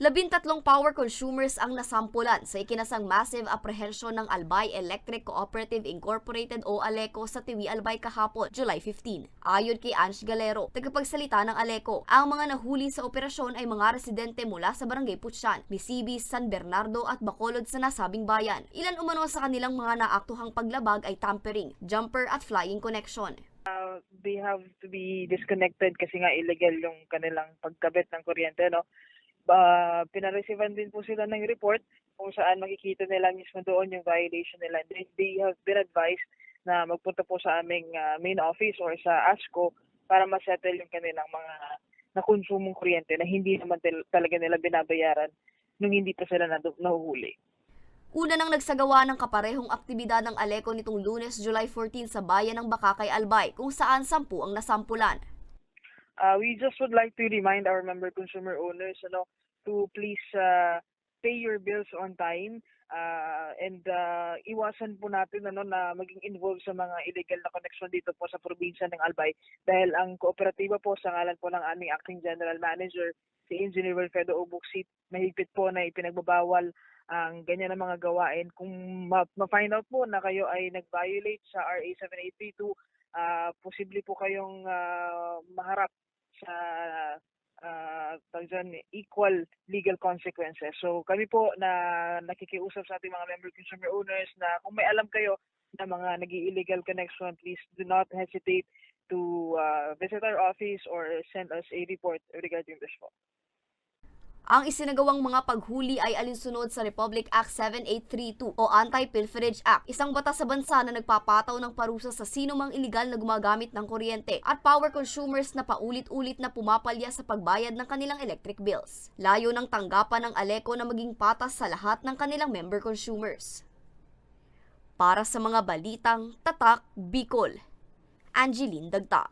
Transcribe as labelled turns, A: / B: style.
A: Labintatlong power consumers ang nasampulan sa ikinasang massive apprehension ng Albay Electric Cooperative Incorporated o ALECO sa Tiwi Albay kahapon, July 15. Ayon kay Ange Galero, tagapagsalita ng ALECO, ang mga nahuli sa operasyon ay mga residente mula sa Barangay Putsyan, Bisibis, San Bernardo at Bacolod sa nasabing bayan. Ilan umano sa kanilang mga naaktuhang paglabag ay tampering, jumper at flying connection.
B: uh, they have to be disconnected kasi nga illegal yung kanilang pagkabit ng kuryente, no? Uh, pinareceivean din po sila ng report kung saan makikita nila mismo doon yung violation nila. They, they have been advised na magpunta po sa aming uh, main office or sa ASCO para masettle yung kanilang mga nakonsumong kuryente na hindi naman talaga nila binabayaran nung hindi pa sila nahuhuli.
A: Una nang nagsagawa ng kaparehong aktibidad ng ALECO nitong lunes, July 14 sa bayan ng Bakakay, Albay, kung saan sampu ang nasampulan.
B: Uh, we just would like to remind our member consumer owners ano, to please uh, pay your bills on time uh, and uh, iwasan po natin ano, na maging involved sa mga illegal na connection dito po sa probinsya ng Albay dahil ang kooperatiba po sa ngalan po ng aming acting general manager si Engineer Wilfredo Obuksit mahigpit po na ipinagbabawal ang ganyan na mga gawain. Kung ma- ma-find out po na kayo ay nag-violate sa RA 7832, ah posible po kayong ah, maharap sa uh, dyan, equal legal consequences. So kami po na nakikiusap sa ating mga member consumer owners na kung may alam kayo na mga nag illegal connection, please do not hesitate to uh, visit our office or send us a report regarding this po.
A: Ang isinagawang mga paghuli ay alinsunod sa Republic Act 7832 o Anti-Pilferage Act, isang batas sa bansa na nagpapataw ng parusa sa sino mang iligal na gumagamit ng kuryente at power consumers na paulit-ulit na pumapalya sa pagbayad ng kanilang electric bills. Layo ng tanggapan ng ALECO na maging patas sa lahat ng kanilang member consumers. Para sa mga balitang Tatak Bicol, Angeline Dagta.